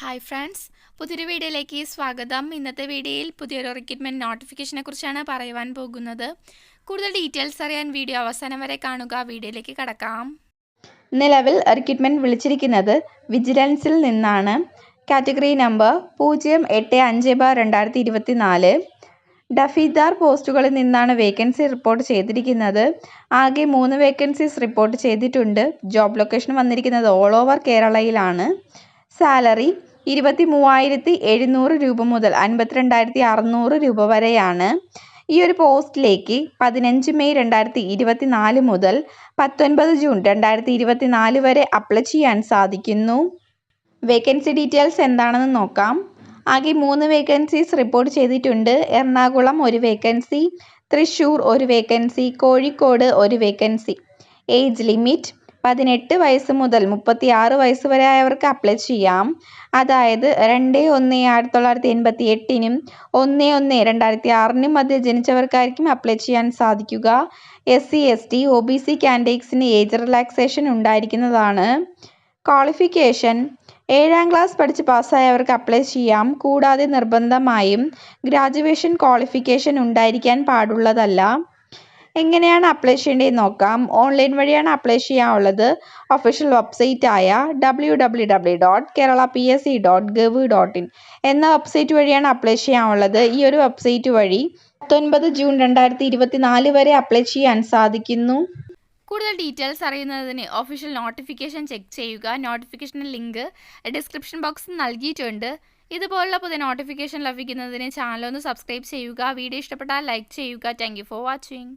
Hi friends പുതിയൊരു വീഡിയോയിലേക്ക് സ്വാഗതം. ഇന്നത്തെ വീഡിയോയിൽ പുതിയൊരു റിക്രൂട്ട്മെന്റ് നോട്ടിഫിക്കേഷനെ കുറിച്ചാണ് പറയുവാൻ പോകുന്നത്. കൂടുതൽ ഡീറ്റെയിൽസ് അറിയാൻ വീഡിയോ അവസാനം വരെ കാണുക. വീഡിയോയിലേക്ക് കടക്കാം. നിലവിൽ റിക്രൂട്ട്മെന്റ് വിളിച്ചിരിക്കുന്നത് വിജിലൻസിൽ നിന്നാണ്. കാറ്റഗറി നമ്പർ പൂജ്യം എട്ട് അഞ്ച് ബാർ രണ്ടായിരത്തി ഇരുപത്തി നാല് ഡഫീദാർ പോസ്റ്റുകളിൽ നിന്നാണ് വേക്കൻസി റിപ്പോർട്ട് ചെയ്തിരിക്കുന്നത്. ആകെ മൂന്ന് വേക്കൻസീസ് റിപ്പോർട്ട് ചെയ്തിട്ടുണ്ട്. ജോബ് ലൊക്കേഷൻ വന്നിരിക്കുന്നത് ഓൾ ഓവർ കേരളയിലാണ് സാലറി ഇരുപത്തി മൂവായിരത്തി എഴുന്നൂറ് രൂപ മുതൽ അൻപത്തിരണ്ടായിരത്തി അറുന്നൂറ് രൂപ വരെയാണ്. ഈ ഒരു പോസ്റ്റിലേക്ക് പതിനഞ്ച് മെയ് രണ്ടായിരത്തി ഇരുപത്തി നാല് മുതൽ പത്തൊൻപത് ജൂൺ രണ്ടായിരത്തി ഇരുപത്തി നാല് വരെ അപ്ലൈ ചെയ്യാൻ സാധിക്കുന്നു. വേക്കൻസി ഡീറ്റെയിൽസ് എന്താണെന്ന് നോക്കാം. ആകെ മൂന്ന് വേക്കൻസീസ് റിപ്പോർട്ട് ചെയ്തിട്ടുണ്ട്. എറണാകുളം ഒരു വേക്കൻസി തൃശ്ശൂർ ഒരു വേക്കൻസി കോഴിക്കോട് ഒരു വേക്കൻസി. ഏജ് ലിമിറ്റ് പതിനെട്ട് വയസ്സ് മുതൽ മുപ്പത്തി ആറ് വയസ്സ് വരെ ആയവർക്ക് അപ്ലൈ ചെയ്യാം. അതായത് രണ്ട് ഒന്ന് ആയിരത്തി തൊള്ളായിരത്തി എൺപത്തി എട്ടിനും ഒന്ന് ഒന്ന് രണ്ടായിരത്തി ആറിനും മധ്യ ജനിച്ചവർക്കായിരിക്കും അപ്ലൈ ചെയ്യാൻ സാധിക്കുക. S C S T O B C കാൻഡിഡേറ്റ്സിന് age relaxation ഉണ്ടായിരിക്കുന്നതാണ്. ക്വാളിഫിക്കേഷൻ ഏഴാം ക്ലാസ് പഠിച്ച് പാസ്സായവർക്ക് അപ്ലൈ ചെയ്യാം. കൂടാതെ നിർബന്ധമായും ഗ്രാജുവേഷൻ ക്വാളിഫിക്കേഷൻ ഉണ്ടായിരിക്കാൻ പാടുള്ളതല്ല. എങ്ങനെയാണ് അപ്ലൈ ചെയ്യേണ്ടതെന്ന് നോക്കാം. ഓൺലൈൻ വഴിയാണ് അപ്ലൈ ചെയ്യാനുള്ളത്. ഒഫീഷ്യൽ വെബ്സൈറ്റ് ആയ W W W dot Kerala P S C dot gov dot in എന്ന വെബ്സൈറ്റ് വഴിയാണ് അപ്ലൈ ചെയ്യാനുള്ളത്. ഈ ഒരു വെബ്സൈറ്റ് വഴി പത്തൊൻപത് ജൂൺ രണ്ടായിരത്തി ഇരുപത്തി നാല് വരെ അപ്ലൈ ചെയ്യാൻ സാധിക്കുന്നു. കൂടുതൽ ഡീറ്റെയിൽസ് അറിയുന്നതിന് ഒഫീഷ്യൽ നോട്ടിഫിക്കേഷൻ ചെക്ക് ചെയ്യുക. നോട്ടിഫിക്കേഷൻ ലിങ്ക് ഡിസ്ക്രിപ്ഷൻ ബോക്സിൽ നൽകിയിട്ടുണ്ട്. ഇതുപോലുള്ള പുതിയ നോട്ടിഫിക്കേഷൻ ലഭിക്കുന്നതിന് ചാനൽ ഒന്ന് സബ്സ്ക്രൈബ് ചെയ്യുക. വീഡിയോ ഇഷ്ടപ്പെട്ടാൽ ലൈക്ക് ചെയ്യുക. Thank for watching